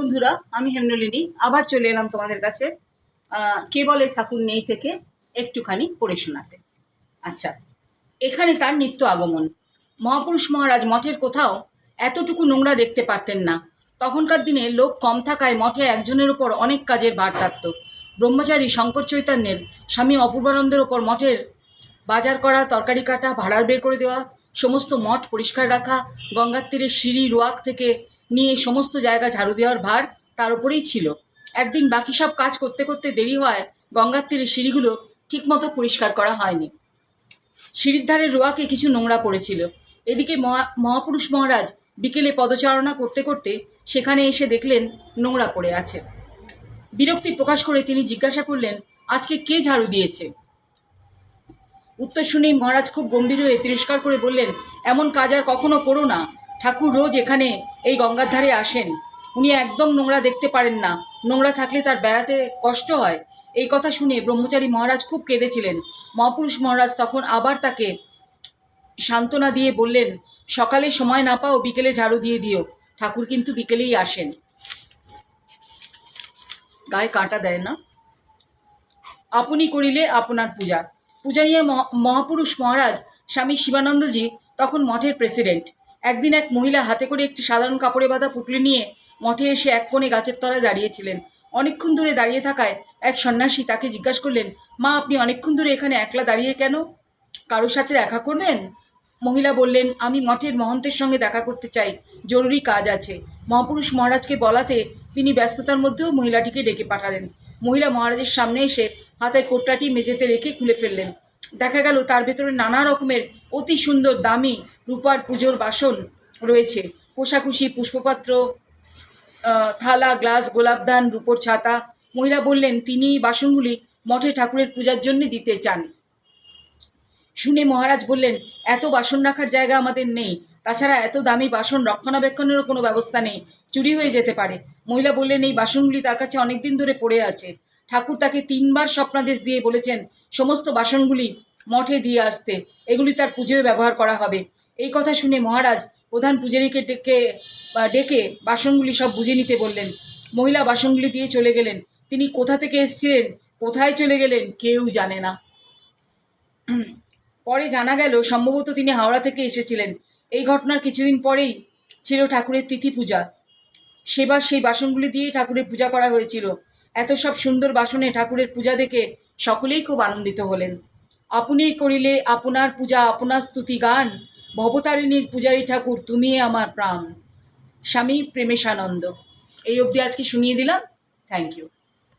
বন্ধুরা আমি হেমনলিনী আবার চলে এলাম তোমাদের কাছে। আহ, কে বলে ঠাকুর নেই থেকে একটুখানি পড়ে শোনাতে। আচ্ছা এখানে তার নিত্য আগমন। মহাপুরুষ মহারাজ মঠের কোথাও এতটুকু নোংরা দেখতে পারতেন না। তখনকার দিনে লোক কম থাকায় মঠে একজনের ওপর অনেক কাজের ভার থাকত। ব্রহ্মচারী শঙ্কর চৈতন্যের স্বামী অপূর্বানন্দের ওপর মঠের বাজার করা তরকারি কাটা ভাড়ার বের করে দেওয়া সমস্ত মঠ পরিষ্কার রাখা গঙ্গার তীরে সিঁড়ি রোয়াক থেকে নিয়ে সমস্ত জায়গা ঝাড়ু দেওয়ার ভার তার উপরেই ছিল। একদিন বাকি সব কাজ করতে করতে দেরি হয় গঙ্গার তীরে সিঁড়িগুলো ঠিকমতো পরিষ্কার করা হয়নি। সিঁড়ির ধারে রোয়াকে কিছু নোংরা পড়েছিল। এদিকে মহা মহাপুরুষ মহারাজ বিকেলে পদচারণা করতে করতে সেখানে এসে দেখলেন নোংরা পড়ে আছে। বিরক্তি প্রকাশ করে তিনি জিজ্ঞাসা করলেন, আজকে কে ঝাড়ু দিয়েছে? উত্তর শুনেই মহারাজ খুব গম্ভীর হয়ে তিরস্কার করে বললেন, এমন কাজ আর কখনো করো না। ঠাকুর রোজ এখানে এই গঙ্গার ধারে আসেন। উনি একদম নোংরা দেখতে পারেন না। নোংরা থাকলে তার বেড়াতে কষ্ট হয়। এই কথা শুনে ব্রহ্মচারী মহারাজ খুব কেঁদেছিলেন। মহাপুরুষ মহারাজ তখন আবার তাকে সান্ত্বনা দিয়ে বললেন, সকালে সময় না পাও বিকেলে ঝাড়ু দিয়ে দিও। ঠাকুর কিন্তু বিকেলেই আসেন। গায়ে কাঁটা দেয় না। আপনি করিলে আপনার পূজা। পূজাইয়া মহা- মহাপুরুষ মহারাজ স্বামী শিবানন্দজি তখন মঠের প্রেসিডেন্ট একদিন এক মহিলা হাতে করে একটি সাধারণ কাপড়ে বাঁধা পুটলি নিয়ে মঠে এসে এক কোণে গাছের তলায় দাঁড়িয়েছিলেন। অনেকক্ষণ ধরে দাঁড়িয়ে থাকায় এক সন্ন্যাসী তাকে জিজ্ঞাসা করলেন, মা, আপনি অনেকক্ষণ ধরে এখানে একলা দাঁড়িয়ে কেন? কারোর সাথে দেখা করবেন? মহিলা বললেন, আমি মঠের মহন্তের সঙ্গে দেখা করতে চাই, জরুরি কাজ আছে। মহাপুরুষ মহারাজকে বলাতে তিনি ব্যস্ততার মধ্যেও মহিলাটিকে ডেকে পাঠালেন। মহিলা মহারাজের সামনে এসে হাতের কোটটাটি মেঝেতে রেখে খুলে ফেললেন। দেখা গেল তার ভেতরে নানা রকমের অতি সুন্দর দামি রূপার পুজোর বাসন রয়েছে। কোষাকুষি, পুষ্পপাত্র থালা, গ্লাস, গোলাপদান, রূপোর ছাতা। মহিলা বললেন, তিনি বাসনগুলি মঠে ঠাকুরের পূজার জন্য দিতে চান। শুনে মহারাজ বললেন, এত বাসন রাখার জায়গা আমাদের নেই। তাছাড়া এত দামি বাসন রক্ষণাবেক্ষণেরও কোনো ব্যবস্থা নেই। চুরি হয়ে যেতে পারে। মহিলা বললেন, এই বাসনগুলি তার কাছে অনেক দিন ধরে পড়ে আছে। ঠাকুর তাকে তিনবার স্বপ্নাদেশ দিয়ে বলেছেন, সমস্ত বাসনগুলি মঠে দিয়ে আসতে। এগুলি তার পুজোয় ব্যবহার করা হবে। এই কথা শুনে মহারাজ প্রধান পূজারীকে ডেকে ডেকে বাসনগুলি সব বুঝে নিতে বললেন। মহিলা বাসনগুলি দিয়ে চলে গেলেন। তিনি কোথা থেকে এসেছিলেন, কোথায় চলে গেলেন কেউ জানে না। পরে জানা গেল, সম্ভবত তিনি হাওড়া থেকে এসেছিলেন। এই ঘটনার কিছুদিন পরেই ছিল ঠাকুরের তিথি পূজা। সেবার সেই বাসনগুলি দিয়েই ঠাকুরের পূজা করা হয়েছিল। এত সব সুন্দর বাসনে ঠাকুরের পূজা দেখে সকলেই খুব আনন্দিত হলেন। আপনি করিলে আপনার পূজা, আপনার স্তুতি গান। ভবতারিণীর পূজারী ঠাকুর, তুমি আমার প্রাণ। স্বামী প্রেমেশানন্দ। এই অবধি আজকে শুনিয়ে দিলাম। Thank you